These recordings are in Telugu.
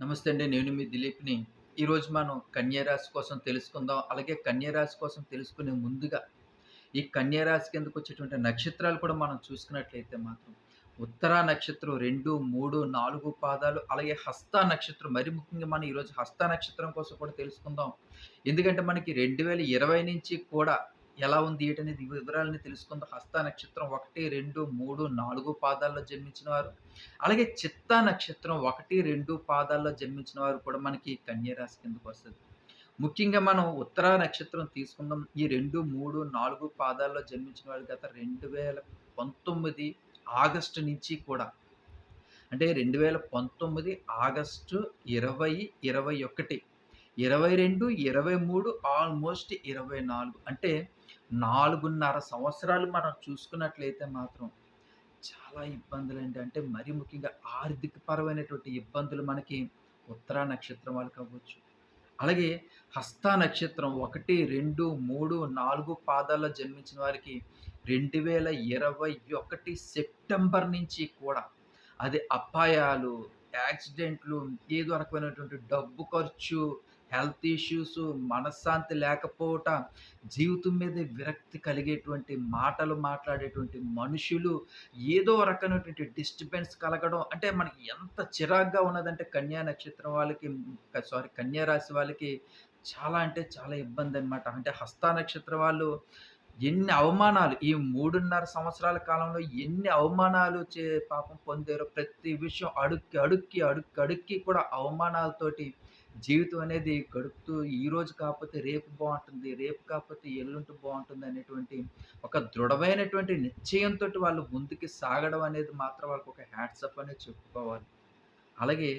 నమస్తే అండి. నేను మీ దిలీప్‌ని. ఈరోజు మనం కన్యారాశి కోసం తెలుసుకుందాం. అలాగే కన్యారాశి కోసం తెలుసుకునే ముందుగా, ఈ కన్యారాశి కిందకు వచ్చేటువంటి నక్షత్రాలు కూడా మనం చూసుకున్నట్లయితే మాత్రం, ఉత్తర నక్షత్రం 2, 3, 4 పాదాలు, అలాగే హస్త నక్షత్రం మరి ముఖ్యంగా మనం ఈరోజు హస్త నక్షత్రం కోసం కూడా తెలుసుకుందాం. ఎందుకంటే మనకి 2020 నుంచి కూడా ఎలా ఉంది ఏంటనేది వివరాలని తెలుసుకుందాం. హస్త నక్షత్రం 1, 2, 3, 4 పాదాల్లో జన్మించిన వారు, అలాగే చిత్తా నక్షత్రం 1, 2 పాదాల్లో జన్మించిన వారు కూడా మనకి కన్యరాశి కిందకు వస్తుంది ముఖ్యంగా మనం ఉత్తర నక్షత్రం తీసుకుందాం. ఈ 2, 3, 4 పాదాల్లో జన్మించిన వారు గత 2019 ఆగస్టు నుంచి కూడా అంటే 2019 ఆగస్టు 20, 21, 22, 23 ఆల్మోస్ట్ 24 అంటే 4.5 సంవత్సరాలు మనం చూసుకున్నట్లయితే మాత్రం చాలా ఇబ్బందులు అంటే మరీ ముఖ్యంగా ఆర్థిక పరమైనటువంటి ఇబ్బందులు మనకి ఉత్తరా నక్షత్రం వాళ్ళకి అవ్వచ్చు. అలాగే హస్త నక్షత్రం 1, 2, 3, 4 పాదాల్లో జన్మించిన వారికి 2021 సెప్టెంబర్ నుంచి కూడా అది అపాయాలు, యాక్సిడెంట్లు, ఏదో రకమైనటువంటి డబ్బు ఖర్చు, హెల్త్ ఇష్యూస్ మనశ్శాంతి లేకపోవట, జీవితం మీద విరక్తి కలిగేటువంటి మాటలు మాట్లాడేటువంటి మనుషులు, ఏదో రకమైనటువంటి డిస్టర్బెన్స్ కలగడం అంటే మనకి ఎంత చిరాగ్గా ఉన్నదంటే కన్యా నక్షత్రం వాళ్ళకి సారీ కన్యా రాశి వాళ్ళకి చాలా అంటే చాలా ఇబ్బంది అనమాట అంటే హస్త నక్షత్రం వాళ్ళు ఎన్ని అవమానాలు ఈ 3.5 సంవత్సరాల కాలంలో ఎన్ని అవమానాలు చే పాపం పొందారో ప్రతి విషయం అడుక్కి, అడుక్కి, అడుక్కి, అడుక్కి కూడా అవమానాలతోటి జీవితం అనేది గడుపుతూ ఈరోజు కాకపోతే రేపు బాగుంటుంది రేపు కాకపోతే ఎల్లుంటూ బాగుంటుంది అనేటువంటి ఒక దృఢమైనటువంటి నిశ్చయంతో వాళ్ళు ముందుకి సాగడం అనేది మాత్రం వాళ్ళకి ఒక హ్యాట్సప్ అనేది చెప్పుకోవాలి. అలాగే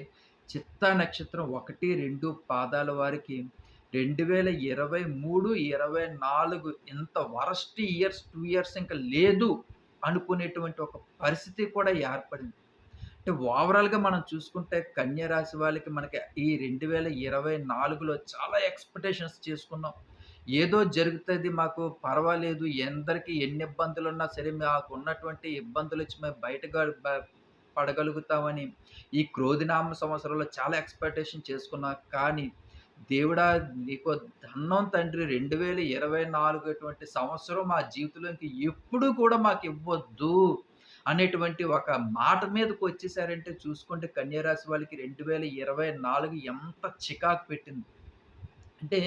చిత్తా నక్షత్రం 1, 2 పాదాల వారికి 2023, 24 ఇంత వరస్ట్ ఇయర్స్ టూ ఇయర్స్ ఇంకా లేదు అనుకునేటువంటి ఒక పరిస్థితి కూడా ఏర్పడింది. అంటే ఓవరాల్‌గా మనం చూసుకుంటే కన్యా రాశి వాళ్ళకి మనకి ఈ 2024లో చాలా ఎక్స్‌పెక్టేషన్స్ చేసుకున్నాం. ఏదో జరుగుతుంది మాకు పర్వాలేదు. ఎందరికి ఎన్ని ఇబ్బందులు ఉన్నా సరే నాకు ఉన్నటువంటి ఇబ్బందులు వచ్చి మేము బయటగా పడగలుగుతామని ఈ క్రోధినామ సంవత్సరంలో చాలా ఎక్స్‌పెక్టేషన్ చేసుకున్నా. కానీ దేవుడా నీకు ధన్నం తండ్రి 2024 అటువంటి సంవత్సరం మా జీవితంలోకి ఎప్పుడు కూడా మాకు ఇవ్వద్దు అనేటువంటి ఒక మాట మీదకొచ్చేసారంటే చూసుకుంటే కన్యరాశి వాళ్ళకి రెండు వేల ఇరవై నాలుగు ఎంత చికాకు పెట్టింది. అంటే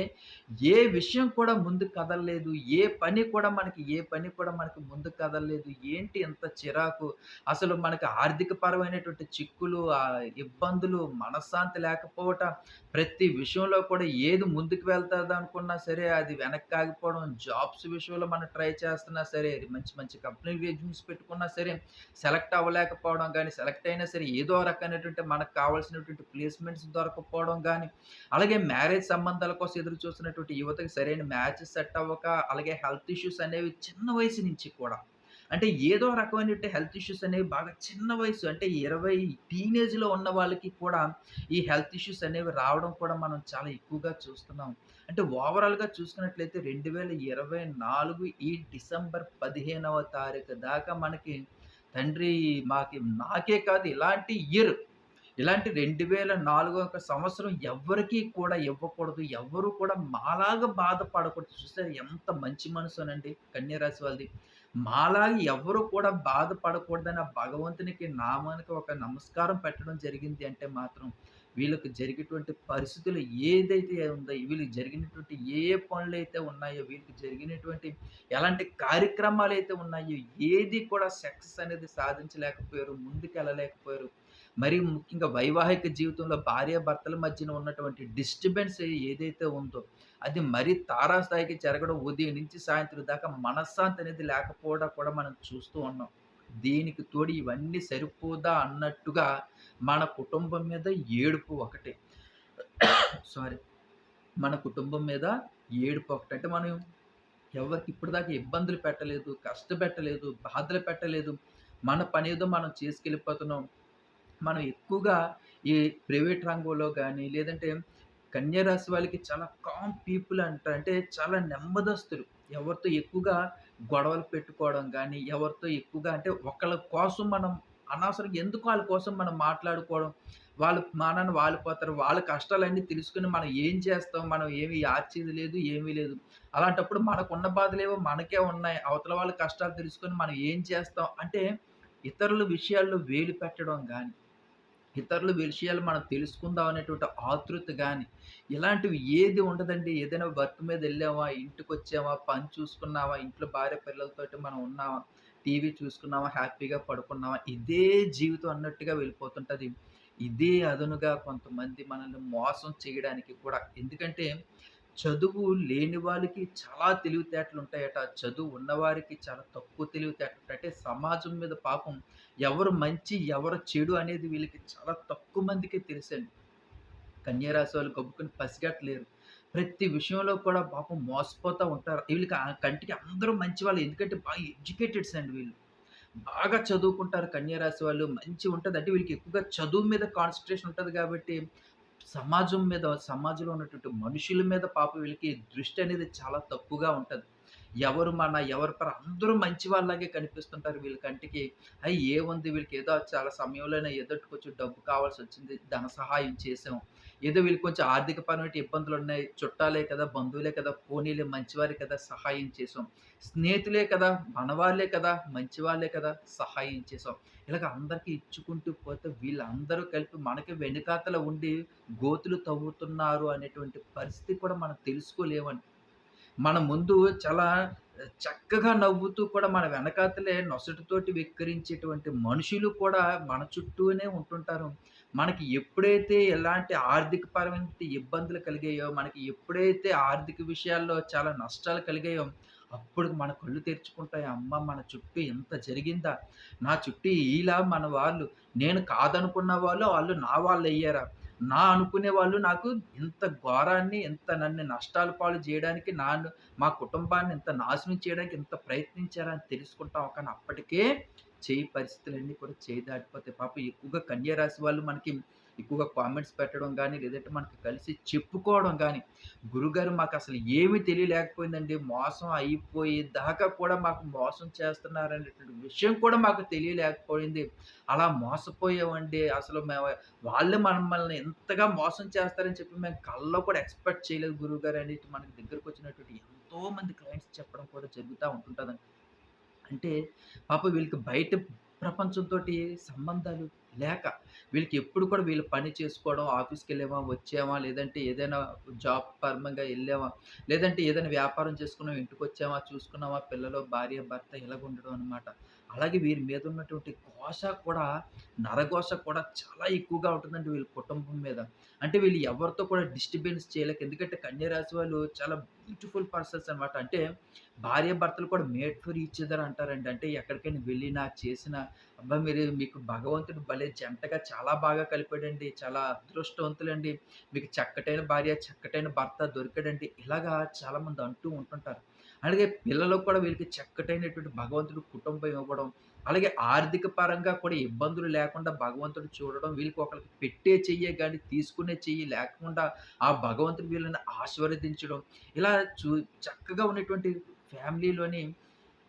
ఏ విషయం కూడా ముందుకు కదలలేదు. ఏ పని కూడా మనకి ఏ పని కూడా మనకి ముందుకు కదలలేదు. ఏంటి ఇంత చిరాకు? అసలు మనకి ఆర్థిక పరమైనటువంటి చిక్కులు, ఇబ్బందులు, మనశ్శాంతి లేకపోవటం ప్రతి విషయంలో కూడా ఏది ముందుకు వెళ్తదనుకున్నా సరే అది వెనక్కి ఆగిపోవడం, జాబ్స్ విషయంలో మనం ట్రై చేస్తున్నా సరే, మంచి మంచి కంపెనీ రెజ్యూమ్స్ పెట్టుకున్నా సరే, సెలెక్ట్ అవ్వలేకపోవడం కానీ సెలెక్ట్ అయినా సరే ఏదో రకమైనటువంటి మనకు కావాల్సినటువంటి ప్లేస్‌మెంట్స్ దొరకకపోవడం కానీ అలాగే మ్యారేజ్ సంబంధాలు కోసం ఎదురు చూస్తున్నటువంటి యువతకి సరైన మ్యాచ్ సెట్ అవ్వక, అలాగే హెల్త్ ఇష్యూస్ అనేవి చిన్న వయసు నుంచి కూడా అంటే ఏదో రకమైనటువంటి హెల్త్ ఇష్యూస్ అనేవి బాగా చిన్న వయసు అంటే 20 టీనేజ్‌లో ఉన్న వాళ్ళకి కూడా ఈ హెల్త్ ఇష్యూస్ అనేవి రావడం కూడా మనం చాలా ఎక్కువగా చూస్తున్నాం. అంటే ఓవరాల్‌గా చూసుకున్నట్లయితే 2024 ఈ డిసెంబర్ 15వ తారీఖు దాకా మనకి తండ్రి మాకి నాకే కాదు ఇలాంటి ఇయర్ ఇలాంటి 2004 ఒక సంవత్సరం ఎవ్వరికీ కూడా ఇవ్వకూడదు. ఎవరు కూడా మాలాగా బాధపడకూడదు. చూస్తే ఎంత మంచి మనసునండి కన్యా వాళ్ళది. మాలాగా ఎవరు కూడా బాధపడకూడదని ఆ భగవంతునికి నామానికి ఒక నమస్కారం పెట్టడం జరిగింది అంటే మాత్రం వీళ్ళకి జరిగేటువంటి పరిస్థితులు ఏదైతే ఉందో వీళ్ళకి జరిగినటువంటి ఏ ఏ అయితే ఉన్నాయో, వీళ్ళకి జరిగినటువంటి ఎలాంటి కార్యక్రమాలు అయితే ఉన్నాయో ఏది కూడా సక్సెస్ అనేది సాధించలేకపోయారు. ముందుకెళ్ళలేకపోయారు. మరి ముఖ్యంగా వైవాహిక జీవితంలో భార్యాభర్తల మధ్యన ఉన్నటువంటి డిస్టర్బెన్స్ ఏదైతే ఉందో, అది మరీ తారాస్థాయికి జరగడం ఉదయం నుంచి సాయంత్రం దాకా మనశ్శాంతి అనేది లేకపోవడం కూడా మనం చూస్తూ ఉన్నాం. దీనికి తోడు ఇవన్నీ సరిపోదా అన్నట్టుగా మన కుటుంబం మీద ఏడుపు ఒకటే. సారీ. మన కుటుంబం మీద ఏడుపు ఒకటి. అంటే మనం ఎవరికి ఇప్పటిదాకా ఇబ్బందులు పెట్టలేదు, కష్టపెట్టలేదు, బాధలు పెట్టలేదు. మన పనేదో మనం చేసుకెళ్ళిపోతున్నాం. మనం ఎక్కువగా ఈ ప్రైవేట్ రంగంలో కానీ లేదంటే కన్యారాశి వాళ్ళకి చాలా కామ్ పీపుల్ అంటారు. అంటే చాలా నెమ్మదస్తులు. ఎవరితో ఎక్కువగా గొడవలు పెట్టుకోవడం కానీ ఎవరితో ఎక్కువగా అంటే ఒకళ్ళ కోసం మనం అనవసరంగా ఎందుకు వాళ్ళ కోసం మనం మాట్లాడుకోవడం. వాళ్ళు మానని వాళ్ళు పోతారు. వాళ్ళ కష్టాలన్నీ తెలుసుకొని మనం ఏం చేస్తాం? మనం ఏమి ఆర్చేది లేదు, ఏమీ లేదు. అలాంటప్పుడు మనకున్న బాధలేవో మనకే ఉన్నాయి. అవతల వాళ్ళ కష్టాలు తెలుసుకొని మనం ఏం చేస్తాం? అంటే ఇతరుల విషయాల్లో వేలు పెట్టడం కానీ ఇతరుల విషయాలు మనం తెలుసుకుందాం అనేటువంటి ఆతృత కానీ ఇలాంటివి ఏది ఉండదండి. ఏదైనా వర్క్ ఇంటికి వచ్చామా పని చూసుకున్నామా, ఇంట్లో భార్య పిల్లలతోటి మనం ఉన్నామా, టీవీ చూసుకున్నామా, హ్యాపీగా పడుకున్నామా, ఇదే జీవితం అన్నట్టుగా వెళ్ళిపోతుంటుంది ఇదే అదనుగా కొంతమంది మనల్ని మోసం చేయడానికి కూడా ఎందుకంటే చదువు లేని వాళ్ళకి చాలా తెలివితేటలు ఉంటాయట చదువు ఉన్నవారికి చాలా తక్కువ తెలివితేటలు అంటే సమాజం మీద పాపం ఎవరు మంచి, ఎవరు చెడు అనేది వీళ్ళకి చాలా తక్కువ మందికే తెలుసండి. కన్యారాశి వాళ్ళు గబ్బుకుని పసిగట్టలేరు. ప్రతి విషయంలో కూడా పాపం మోసపోతూ ఉంటారు. వీళ్ళకి ఆ కంటికి అందరూ మంచి వాళ్ళు ఎందుకంటే బాగా ఎడ్యుకేటెడ్స్ అండి వీళ్ళు. బాగా చదువుకుంటారు కన్యారాశి వాళ్ళు వాళ్ళు. ఉంటుంది అంటే వీళ్ళకి ఎక్కువగా చదువు మీద కాన్సన్ట్రేషన్ ఉంటుంది కాబట్టి సమాజం మీద, సమాజంలో ఉన్నటువంటి మనుషుల మీద పాప వీళ్ళకి దృష్టి అనేది చాలా తప్పుగా ఉంటుంది. ఎవరు మన, ఎవరి పర అందరూ మంచి వాళ్ళలాగే కనిపిస్తుంటారు వీళ్ళ కంటికి. అయ్యి ఏముంది వీళ్ళకి ఏదో చాలా సమయంలోనే ఏదో కొంచెం డబ్బు కావాల్సొచ్చింది. ధన సహాయం చేసాం. ఏదో వీళ్ళకి కొంచెం ఆర్థిక పరమైన ఇబ్బందులు ఉన్నాయి చుట్టాలే కదా! బంధువులే కదా! పోనీలే మంచివారే కదా! సహాయం చేసాం. స్నేహితులే కదా! మనవాళ్ళే కదా! మంచివాళ్ళే కదా! సహాయం చేసాం. ఇలాగ అందరికీ ఇచ్చుకుంటూ పోతే వీళ్ళందరూ కలిపి మనకి వెనుకాతల ఉండి గోతులు తవ్వుతున్నారు అనేటువంటి పరిస్థితి కూడా మనం తెలుసుకోలేమండి. మన ముందు చాలా చక్కగా నవ్వుతూ కూడా మన వెనకాతలే నొసటితోటి వెక్కిరించేటువంటి మనుషులు కూడా మన చుట్టూనే ఉంటుంటారు. మనకి ఎప్పుడైతే ఎలాంటి ఆర్థికపరమైన ఇబ్బందులు కలిగాయో, మనకి ఎప్పుడైతే ఆర్థిక విషయాల్లో చాలా నష్టాలు కలిగాయో, అప్పుడు మన కళ్ళు తెరుచుకుంటాయి. అమ్మ! మన చుట్టూ ఇంత జరిగిందా? నా చుట్టూ ఇలా మన వాళ్ళు, నేను కాదనుకున్న వాళ్ళు, వాళ్ళు నా వాళ్ళయ్యారా? నా అనుకునే వాళ్ళు నాకు ఇంత ఘోరాన్ని, ఇంత నన్ను నష్టాలు పాలు చేయడానికి నా మా కుటుంబాన్ని ఇంత నాశనం చేయడానికి ఇంత ప్రయత్నించారా అని తెలుసుకుంటాం. కానీ అప్పటికే చేయి పరిస్థితులన్నీ కూడా చేయి దాటిపోతాయి. పాపం ఎక్కువగా కన్యా రాశి వాళ్ళు మనకి ఎక్కువగా కామెంట్స్ పెట్టడం కానీ లేదంటే మనకి కలిసి చెప్పుకోవడం కానీ గురుగారు మాకు అసలు ఏమీ తెలియలేకపోయిందండి. మోసం అయిపోయే దాకా కూడా మాకు మోసం చేస్తున్నారనేటువంటి విషయం కూడా మాకు తెలియలేకపోయింది. అలా మోసపోయామండి. అసలు మేము వాళ్ళే మమ్మల్ని ఇంతగా మోసం చేస్తారని చెప్పి మేము కళ్ళలో కూడా ఎక్స్‌పెక్ట్ చేయలేదు గురువుగారు అనేది మనకి దగ్గరకొచ్చినటువంటి ఎంతోమంది క్లయింట్స్ చెప్పడం కూడా జరుగుతూ ఉంటుంటుందండి అంటే పాప వీళ్ళకి బయట ప్రపంచంతోటి సంబంధాలు లేక, వీళ్ళకి ఎప్పుడు కూడా వీళ్ళు పని చేసుకోవడం, ఆఫీస్‌కెళ్ళామా, వచ్చామా, లేదంటే ఏదైనా జాబ్ పరంగా వెళ్ళామా లేదంటే ఏదైనా వ్యాపారం చేసుకున్నాం, ఇంటికొచ్చామా, చూసుకున్నామా, పిల్లలు, భార్య, భర్త ఇలాగ ఉండడం అనమాట. అలాగే వీరి మీద ఉన్నటువంటి ఘోష కూడా, నరఘోష కూడా చాలా ఎక్కువగా ఉంటుందండి వీళ్ళ కుటుంబం మీద. అంటే వీళ్ళు ఎవరితో కూడా డిస్టర్బెన్స్ చేయలేక ఎందుకంటే కన్యరాశి వాళ్ళు చాలా బ్యూటిఫుల్ పర్సన్స్ అనమాట. అంటే భార్య భర్తలు కూడా మేడ్ ఫర్ ఈచ్ అదర్ అంటారండి. అంటే ఎక్కడికైనా వెళ్ళినా, చేసినా అబ్బా! మీరు మీకు భగవంతుడు భలే జంటగా చాలా బాగా కలిపాడండి. చాలా అదృష్టవంతులండి. మీకు చక్కటైన భార్య, చక్కటైన భర్త దొరికాడండి. ఇలాగా చాలామంది అంటూ ఉంటుంటారు. అలాగే పిల్లలకు కూడా వీళ్ళకి చక్కటైనటువంటి భగవంతుడు కుటుంబం ఇవ్వడం, అలాగే ఆర్థిక పరంగా కూడా ఇబ్బందులు లేకుండా భగవంతుడు చూడడం, వీళ్ళకి ఒకరికి పెట్టే చెయ్యే కానీ తీసుకునే చెయ్యి లేకుండా ఆ భగవంతుడు వీళ్ళని ఆశీర్వదించడం, ఇలా చూ చక్కగా ఉన్నటువంటి ఫ్యామిలీలోని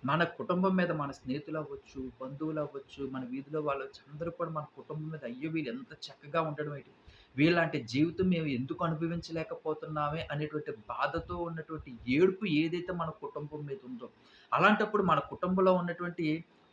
మన కుటుంబం మీద మన స్నేహితులు అవ్వచ్చు బంధువులు అవ్వచ్చు మన వీధిలో వాళ్ళొచ్చి అందరూ కూడా మన కుటుంబం మీద అయ్యో! వీళ్ళు ఎంత చక్కగా ఉండడం ఏంటి? వీళ్ళంటి జీవితం మేము ఎందుకు అనుభవించలేకపోతున్నామే అనేటువంటి బాధతో ఉన్నటువంటి ఏడుపు ఏదైతే మన కుటుంబం మీద ఉందో, అలాంటప్పుడు మన కుటుంబంలో ఉన్నటువంటి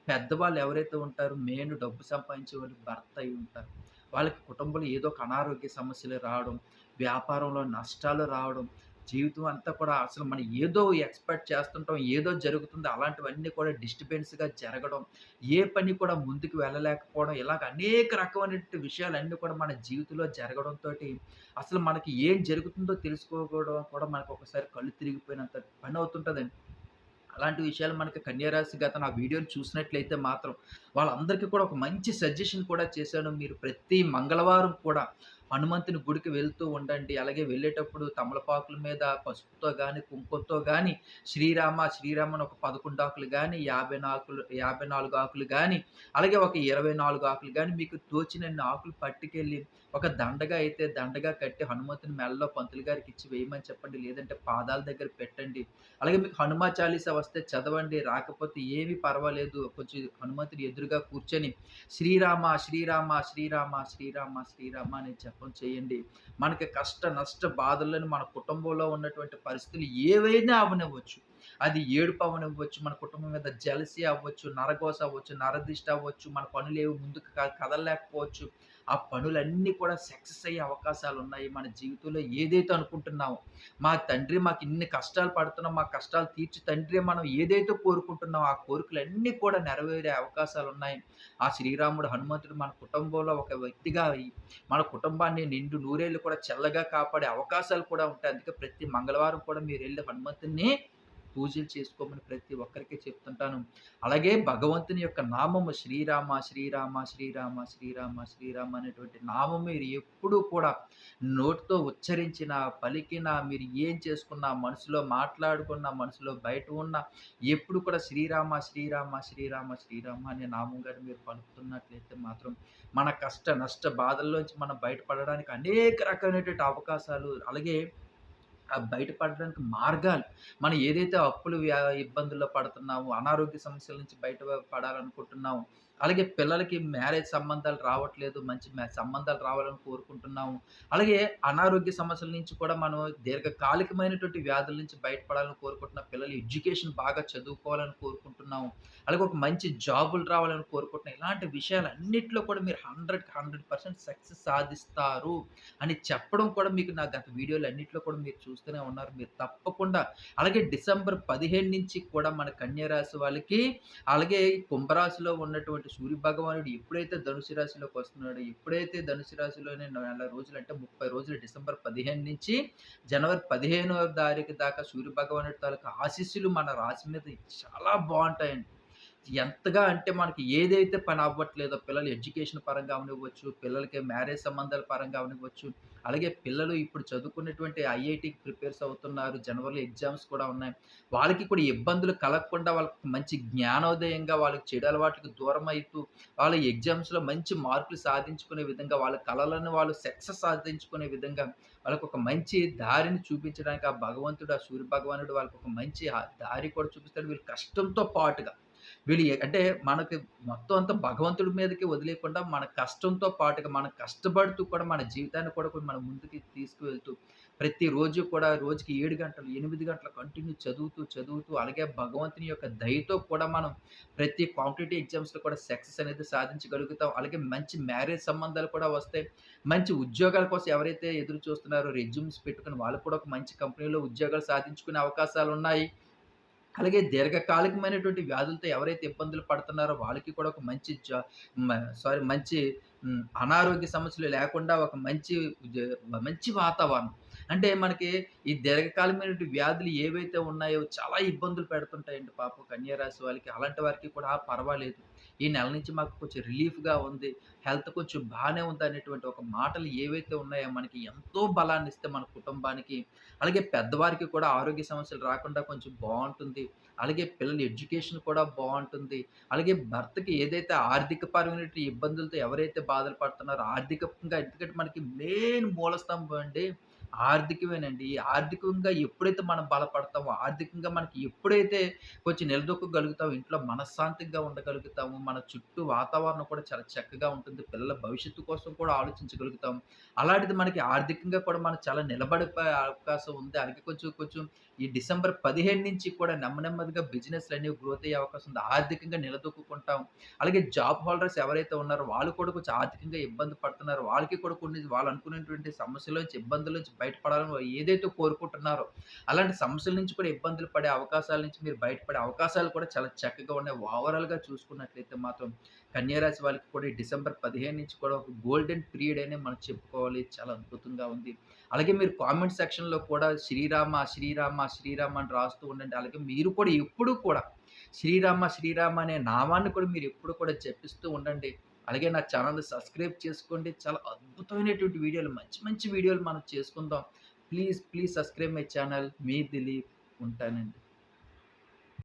పెద్దవాళ్ళు ఎవరైతే ఉంటారో మెయిన్ డబ్బు సంపాదించేవాళ్ళు భర్త అయి ఉంటారు. వాళ్ళకి కుటుంబంలో ఏదో ఒక అనారోగ్య సమస్యలు రావడం, వ్యాపారంలో నష్టాలు రావడం, జీవితం అంతా కూడా అసలు మనం ఏదో ఎక్స్‌పెక్ట్ చేస్తుంటాం. ఏదో జరుగుతుంది. అలాంటివన్నీ కూడా డిస్టర్బెన్స్‌గా జరగడం, ఏ పని కూడా ముందుకు వెళ్ళలేకపోవడం, ఇలాగ అనేక రకమైన విషయాలన్నీ కూడా మన జీవితంలో జరగడంతో అసలు మనకి ఏం జరుగుతుందో తెలుసుకోకపోవడం కూడా మనకు ఒకసారి కళ్ళు తిరిగిపోయినంత పని అవుతుంటుందండి అలాంటి విషయాలు మనకి కన్యారాశి గత నా వీడియోలు చూసినట్లయితే మాత్రం వాళ్ళందరికీ కూడా ఒక మంచి సజెషన్ కూడా చేశాను. మీరు ప్రతి మంగళవారం కూడా హనుమంతుని గుడికి వెళ్తూ ఉండండి. అలాగే వెళ్ళేటప్పుడు తమలపాకుల మీద పసుపుతో కానీ కుంకుమతో కానీ శ్రీరామ, శ్రీరామని ఒక 11 ఆకులు కానీ యాభై నాకులు యాభై నాలుగు ఆకులు కానీ అలాగే ఒక 24 ఆకులు కానీ మీకు తోచినన్ని ఆకులు పట్టుకెళ్ళి ఒక దండగా అయితే దండగా కట్టి హనుమంతుని మెడలో పంతులు గారికి ఇచ్చి వేయమని చెప్పండి. లేదంటే పాదాల దగ్గర పెట్టండి. అలాగే మీకు హనుమా చాలీసా వస్తే చదవండి. రాకపోతే ఏమీ పర్వాలేదు. కొంచెం హనుమంతుడి ఎదురుగా కూర్చొని శ్రీరామ, శ్రీరామ, శ్రీరామ, శ్రీరామ, శ్రీరామ అని చెప్పండి జ్ఞాపకం చేయండి. మనకి కష్ట, నష్ట బాధలను మన కుటుంబంలో ఉన్నటువంటి పరిస్థితులు ఏవైనా అవ్వనివ్వచ్చు. అది ఏడుపు అవనివ్వచ్చు మన కుటుంబం మీద జలసి అవ్వచ్చు, నరగోస అవ్వచ్చు, నరదిష్ట అవ్వచ్చు, మన పనులేవి ముందుకు కదలలేకపోవచ్చు. ఆ పనులన్నీ కూడా సక్సెస్ అయ్యే అవకాశాలు ఉన్నాయి మన జీవితంలో ఏదైతే అనుకుంటున్నామో, మా తండ్రి మాకు ఇన్ని కష్టాలు పడుతున్నాం, మా కష్టాలు తీర్చి తండ్రి మనం ఏదైతే కోరుకుంటున్నామో, ఆ కోరికలన్నీ కూడా నెరవేరే అవకాశాలు ఉన్నాయి ఆ శ్రీరాముడు, హనుమంతుడు మన కుటుంబంలో ఒక వ్యక్తిగా అయ్యి, మన కుటుంబాన్ని నిండు నూరేళ్ళు కూడా చల్లగా కాపాడే అవకాశాలు కూడా ఉంటాయి. అందుకే ప్రతి మంగళవారం కూడా మీరు వెళ్ళి హనుమంతుడిని పూజలు చేసుకోమని ప్రతి ఒక్కరికి చెప్తుంటాను. అలాగే భగవంతుని యొక్క నామము శ్రీరామ, శ్రీరామ, శ్రీరామ, శ్రీరామ, శ్రీరామ అనేటువంటి నామం మీరు ఎప్పుడూ కూడా నోటితో ఉచ్చరించినా, పలికినా, మీరు ఏం చేసుకున్నా, మనసులో మాట్లాడుకున్నా, మనసులో బయట ఉన్నా, ఎప్పుడు కూడా శ్రీరామ, శ్రీరామ, శ్రీరామ, శ్రీరామ అనే నామం గాని మీరు పలుకుతున్నట్లయితే మాత్రం మన కష్ట, నష్ట బాధల్లోంచి మనం బయటపడడానికి అనేక రకమైనటువంటి అవకాశాలు అలాగే ఆ బయటపడడానికి మార్గాలు. మనం ఏదైతే అప్పులు వ్యా ఇబ్బందుల్లో పడుతున్నామో, అనారోగ్య సమస్యల నుంచి బయట పడాలనుకుంటున్నామో, అలాగే పిల్లలకి మ్యారేజ్ సంబంధాలు రావట్లేదు. మంచి మ్యా సంబంధాలు రావాలని కోరుకుంటున్నాము. అలాగే అనారోగ్య సమస్యల నుంచి కూడా మనం దీర్ఘకాలికమైనటువంటి వ్యాధుల నుంచి బయటపడాలని కోరుకుంటున్న పిల్లలు ఎడ్యుకేషన్ బాగా చదువుకోవాలని కోరుకుంటున్నాము. అలాగే ఒక మంచి జాబులు రావాలని కోరుకుంటున్నాం. ఇలాంటి విషయాలన్నింటిలో కూడా మీరు 100కి 100% సక్సెస్ సాధిస్తారు అని చెప్పడం కూడా మీకు నా గత వీడియోలు అన్నింటిలో కూడా మీరు చూస్తూనే ఉన్నారు. మీరు తప్పకుండా అలాగే డిసెంబర్ 15 నుంచి కూడా మన కన్యరాశి వాళ్ళకి అలాగే కుంభరాశిలో ఉన్నటువంటి సూర్య భగవానుడు ఎప్పుడైతే ధనుసు రాశిలోకి వస్తున్నాడో, ఎప్పుడైతే ధనుసు రాశిలోనే నెల రోజులు అంటే 30 రోజులు డిసెంబర్ 15 నుంచి జనవరి 15వ తారీఖు దాకా సూర్య భగవానుడి తాలూకా ఆశీస్సులు మన రాశి మీద చాలా బాగుంటాయండి. ఎంతగా అంటే మనకి ఏదైతే పని అవ్వట్లేదో పిల్లలు ఎడ్యుకేషన్ పరంగా అవనివ్వచ్చు, పిల్లలకి మ్యారేజ్ సంబంధాల పరంగా అవనివ్వచ్చు, అలాగే పిల్లలు ఇప్పుడు చదువుకునేటువంటి ఐఐటికి ప్రిపేర్స్ అవుతున్నారు. జనవరిలో ఎగ్జామ్స్ కూడా ఉన్నాయి. వాళ్ళకి కూడా ఇబ్బందులు కలగకుండా వాళ్ళకి మంచి జ్ఞానోదయంగా వాళ్ళకి చెడు అలవాట్లకు దూరమైతూ వాళ్ళ ఎగ్జామ్స్‌లో మంచి మార్కులు సాధించుకునే విధంగా వాళ్ళ కళలను వాళ్ళు సక్సెస్ సాధించుకునే విధంగా వాళ్ళకు ఒక మంచి దారిని చూపించడానికి ఆ భగవంతుడు, ఆ సూర్య భగవానుడు వాళ్ళకొక మంచి దారి కూడా చూపిస్తాడు. వీళ్ళు కష్టంతో పాటుగా వీళ్ళు అంటే మనకి మొత్తం అంతా భగవంతుడి మీదకి వదిలేయకుండా మన కష్టంతో పాటుగా మనం కష్టపడుతూ కూడా మన జీవితాన్ని కూడా మనం ముందుకి తీసుకువెళ్తూ ప్రతిరోజు కూడా రోజుకి ఏడు గంటలు, ఎనిమిది గంటలు కంటిన్యూ చదువుతూ, చదువుతూ అలాగే భగవంతుని యొక్క దయతో కూడా మనం ప్రతి కాంపిటేటివ్ ఎగ్జామ్స్‌లో కూడా సక్సెస్ అనేది సాధించగలుగుతాం. అలాగే మంచి మ్యారేజ్ సంబంధాలు కూడా వస్తాయి. మంచి ఉద్యోగాల కోసం ఎవరైతే ఎదురు చూస్తున్నారో రెజ్యూమ్స్ పెట్టుకుని వాళ్ళు కూడా ఒక మంచి కంపెనీలో ఉద్యోగాలు సాధించుకునే అవకాశాలు ఉన్నాయి అలాగే దీర్ఘకాలికమైనటువంటి వ్యాధులతో ఎవరైతే ఇబ్బందులు పడుతున్నారో వాళ్ళకి కూడా ఒక మంచి జా సారీ మంచి అనారోగ్య సమస్యలు లేకుండా ఒక మంచి మంచి వాతావరణం. అంటే మనకి ఈ దీర్ఘకాలమైనటువంటి వ్యాధులు ఏవైతే ఉన్నాయో చాలా ఇబ్బందులు పెడుతుంటాయండి పాపం కన్యారాశి వాళ్ళకి. అలాంటి వారికి కూడా పర్వాలేదు. ఈ నెల నుంచి మాకు కొంచెం రిలీఫ్‌గా ఉంది. హెల్త్ కొంచెం బాగానే ఉంది అనేటువంటి ఒక మాటలు ఏవైతే ఉన్నాయో మనకి ఎంతో బలాన్ని ఇస్తే మన కుటుంబానికి. అలాగే పెద్దవారికి కూడా ఆరోగ్య సమస్యలు రాకుండా కొంచెం బాగుంటుంది అలాగే పిల్లల ఎడ్యుకేషన్ కూడా బాగుంటుంది అలాగే భర్తకి ఏదైతే ఆర్థికపరమైనటువంటి ఇబ్బందులతో ఎవరైతే బాధలు పడుతున్నారో ఆర్థికంగా ఎందుకంటే మనకి మెయిన్ మూలస్తంభం అండి ఆర్థికమేనండి. ఈ ఆర్థికంగా ఎప్పుడైతే మనం బలపడతామో, ఆర్థికంగా మనకి ఎప్పుడైతే కొంచెం నిలదొక్కగలుగుతామో, ఇంట్లో మనశ్శాంతిగా ఉండగలుగుతాము. మన చుట్టూ వాతావరణం కూడా చాలా చక్కగా ఉంటుంది. పిల్లల భవిష్యత్తు కోసం కూడా ఆలోచించగలుగుతాం. అలాంటిది మనకి ఆర్థికంగా కూడా మనం చాలా నిలబడిపోయే అవకాశం ఉంది. అలాగే కొంచెం కొంచెం ఈ డిసెంబర్ 15 నుంచి కూడా నెమ్మ నెమ్మదిగా బిజినెస్‌లనేవి గ్రోత్ అయ్యే అవకాశం ఉంది. ఆర్థికంగా నిలదొక్కుకుంటాం. అలాగే జాబ్ హోల్డర్స్ ఎవరైతే ఉన్నారో వాళ్ళు కూడా కొంచెం ఆర్థికంగా ఇబ్బంది పడుతున్నారు. వాళ్ళకి కూడా కొన్ని వాళ్ళు అనుకునేటువంటి సమస్యల నుంచి, ఇబ్బందుల నుంచి బయటపడాలని ఏదైతే కోరుకుంటున్నారో, అలాంటి సమస్యల నుంచి కూడా ఇబ్బందులు పడే అవకాశాల నుంచి మీరు బయటపడే అవకాశాలు కూడా చాలా చక్కగా ఉన్నాయి. ఓవరాల్‌గా చూసుకున్నట్లయితే మాత్రం కన్యారాశి వాళ్ళకి కూడా డిసెంబర్ 15 నుంచి కూడా ఒక గోల్డెన్ పీరియడ్ అనే మనం చెప్పుకోవాలి. చాలా అద్భుతంగా ఉంది. అలాగే మీరు కామెంట్ సెక్షన్‌లో కూడా శ్రీరామ, శ్రీరామ, శ్రీరామ అని రాస్తూ ఉండండి. అలాగే మీరు కూడా ఎప్పుడు కూడా శ్రీరామ, శ్రీరామ అనే నామాన్ని కూడా మీరు ఎప్పుడు కూడా జపిస్తూ ఉండండి. అలాగే నా ఛానల్‌ని సబ్స్క్రైబ్ చేసుకోండి. చాలా అద్భుతమైనటువంటి వీడియోలు మంచి మంచి వీడియోలు మనం చేసుకుందాం. Please, please subscribe my channel. మీ దిలీప్ ఉంటానండి.